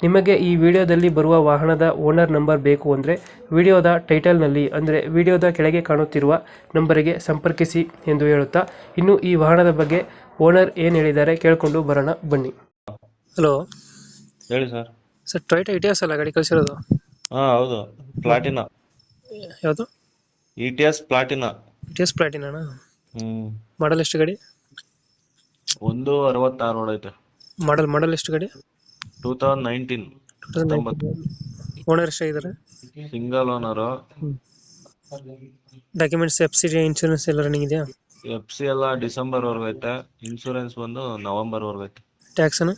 ನಿಮಗೆ ಈ ವಿಡಿಯೋದಲ್ಲಿ ಬರುವ ವಾಹನದ ಓನರ್ ನಂಬರ್ ಬೇಕು ಅಂದರೆ ವಿಡಿಯೋದ ಟೈಟಲ್ನಲ್ಲಿ ಅಂದರೆ ವಿಡಿಯೋದ ಕೆಳಗೆ ಕಾಣುತ್ತಿರುವ ನಂಬರಿಗೆ ಸಂಪರ್ಕಿಸಿ ಎಂದು ಹೇಳುತ್ತಾ ಇನ್ನು ಈ ವಾಹನದ ಬಗ್ಗೆ ಓನರ್ ಏನು ಹೇಳಿದ್ದಾರೆ ಕೇಳಿಕೊಂಡು ಬರೋಣ ಬನ್ನಿ. ಹಲೋ. ಹೇಳಿ ಸರ್. ಸರ್ ಟೊಯೋಟಾ ಇಟಿಎಸ್ ಅಲ್ಲ ಗಾಡಿ ಕಳಿಸಿರೋದು? ಹಾ ಹೌದು. ಪ್ಲಾಟಿನ ಯಾವುದು? E T S Platina E T S Platina ಹ್ಮ್. ಮಾಡಲ್ ಎಷ್ಟು ಗಾಡಿ? ಒಂದು ಅರವತ್ತಾರು ನೋಡೈತೆ ಮಾಡಲ್ ಮಾಡಲ್ ಎಷ್ಟು ಗಾಡಿ? Two thousand nineteen owner ಎಷ್ಟಾಗಿದ್ದಾರೆ single owner documents F C insurance ಎಲ್ಲ ರನ್ನಿಂಗ್ ಇದೆಯಾ? ಎಫ್ ಸಿ ಎಲ್ಲ ಡಿಸೆಂಬರ್ ವರ್ಗು ಐತೆ. ಇನ್ಶೂರೆನ್ಸ್ ಬಂದು ನವೆಂಬರ್ ವರ್ಗು ಐತೆ ಟ್ಯಾಕ್ಸನು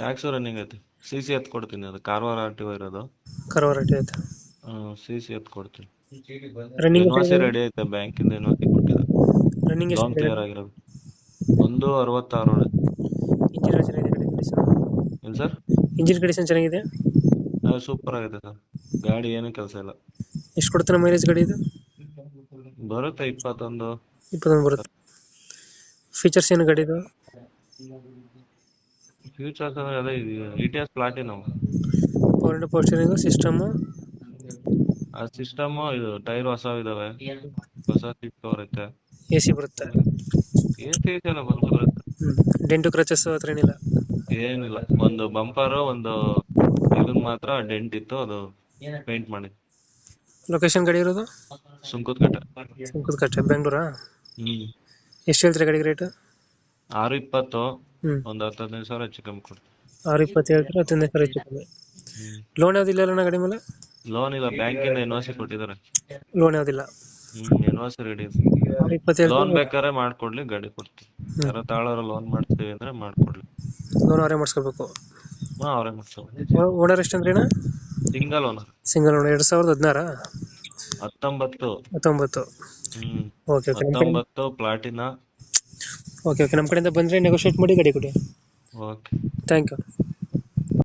ಟ್ಯಾಕ್ಸ್ ರನ್ನಿಂಗ್ ಐತೆ. ಸಿ ಸಿ ಎತ್ ಕೊಡ್ತೀನಿ ಅದು. ಕಾರವಾರ ಆರ್ ಟಿ ಇರೋದು. ಕಾರವಾರ ಆರ್ ಟಿ ಐತೆ ಸಿ ಸಿ ಎತ್ ಕೊಡ್ತೀನಿ. ರನ್ನಿಂಗ್ ಎನ್ ರೆಡಿ ಐತೆ. ಬ್ಯಾಂಕಿಂದ ಇಂದ ಸಿ ಕೊಟ್ಟಿದೆ ರನ್ನಿಂಗ್ ಎಷ್ಟು ಕ್ಲಿಯರ್ ಆಗಿರೋದು. ಒಂದು ಅರವತ್ತಾರು. ಇಂಜಿನ್ ಚೆನ್ನಾಗಿದೆ ಏನ್ ಸರ್. ಇಂಜಿನ್ ಕಂಡೀಷನ್ ಚೆನ್ನಾಗಿದೆ? ಸೂಪರ್ ಆಗಿದೆ ಸರ್. ಗಾಡಿ ಏನು ಕೆಲಸ ಇಲ್ಲ. ಎಷ್ಟು ಕೊಡ್ತಾನೆ ಮೈಲೇಜ್ ಗಾಡಿ ಇದು ಬರುತ್ತೆ ಇಪ್ಪತ್ತೊಂದು. ಇಪ್ಪತ್ತೊಂದು ಬರುತ್ತೆ. ಫೀಚರ್ಸ್ ಏನು ಗಾಡಿ ಇದು ಫ್ಯೂಚರ್ಸ್ ಅಂದ್ರೆ ಅದೇ E T S platinum four into four system system ಆ ಸಿಸ್ಟಮ್ ಇದು ಟೈರ್ ಹೊಸ ಇದಾವೆ. ಹೊಸ ಸೀಟ್ ಕವರ್ ಐತೆ ಎ ಸಿ ಬರುತ್ತೆ ಎಸಿ ಎಲ್ಲ ಬಂದು ಬರುತ್ತೆ. ಡೆಂಟು ಕ್ರಚಸ್ ಹತ್ರ ಏನಿಲ್ಲ? ಏನಿಲ್ಲ. ಒಂದು ಬಂಪರ್ ಒಂದು ಇದನ್ ಮಾತ್ರ ಡೆಂಟ್ ಇತ್ತು ಅದು ಪೇಂಟ್ ಮಾಡಿ. ಲೊಕೇಶನ್ ಗಾಡಿ ಇರೋದು? ಸುಂಕದಕಟ್ಟೆ ಸುಂಕದಕಟ್ಟೆ ಬೆಂಗಳೂರಾ? ಹ್ಮ್. ಎಷ್ಟು ಹೇಳ್ತೀರಾ ಗಾಡಿಗೆ ರೇಟ್ ಆರು ಇಪ್ಪತ್ತು ಹ್ಞೂ ಒಂದ್ ಹತ್ತು ಹದಿನೈದು ಸಾವಿರ ಹೆಚ್ಚು ಕಮ್ಮಿ ಕೊಡಿ. ಆರು ಇಪ್ಪತ್ತು ಹೇಳ್ತೀರಾ ಹತ್ತೊಂದು ಸಾವಿರ ಹೆಚ್ಚು ಕಮ್ಮಿ? ಲೋನ್ ಯಾವುದಿಲ್ಲ ಅಣ್ಣ ಗಾಡಿ ಮೇಲೆ? ಲೋನ್ ಇಲ್ಲ ಬ್ಯಾಂಕಿಂದ ಎನ್ ಸಿ ಕೊಟ್ಟಿದ್ದಾರೆ. ಲೋನ್ ಯಾವ್ದಿಲ್ಲ ಹ್ಮ್ ಎನ್ ಸಿ ರೆಡಿ ಆರು ಇಪ್ಪತ್ತು ಲೋನ್ ಹೇಳ್ತೀರಾ? ಬೇಕಾದ್ರೆ ಮಾಡ್ಕೊಡ್ಲಿ ಗಾಡಿ ಕೊಡ್ತೀವಿ ಯಾರ ತಾಳೋರು ಲೋನ್ ಮಾಡ್ತೀವಿ ಅಂದ್ರೆ ಮಾಡ್ಕೊಡ್ಲಿ. ಲೋನ್ ಅವರೇ ಮಾಡಿಸ್ಕೋಬೇಕು? ಹಾ ಅವರೇ ಮಾಡ್ತಾರೆ ಓನರ್ ಎಷ್ಟಂದ್ರೇನ ಸಿಂಗಲ್ ಓನರ್. ಸಿಂಗಲ್ ಓನರ್ ಎರಡು ಸಾವಿರದ ಹದಿನಾರ? ಹತ್ತೊಂಬತ್ತು. ಹತ್ತೊಂಬತ್ತು. ಹ್ಮ್ ಓಕೆ ಓಕೆ ನಮ್ಮ ಕಡೆ ಹತ್ತೊಂಬತ್ತು ಪ್ಲಾಟಿನ. ಓಕೆ ಓಕೆ ನಮ್ಮ ಕಡೆಯಿಂದ ಬಂದರೆ ನೆಗೋಷಿಯೇಟ್ ಮಾಡಿ ಗಾಡಿ ಕೊಡಿ. ಓಕೆ. Thank you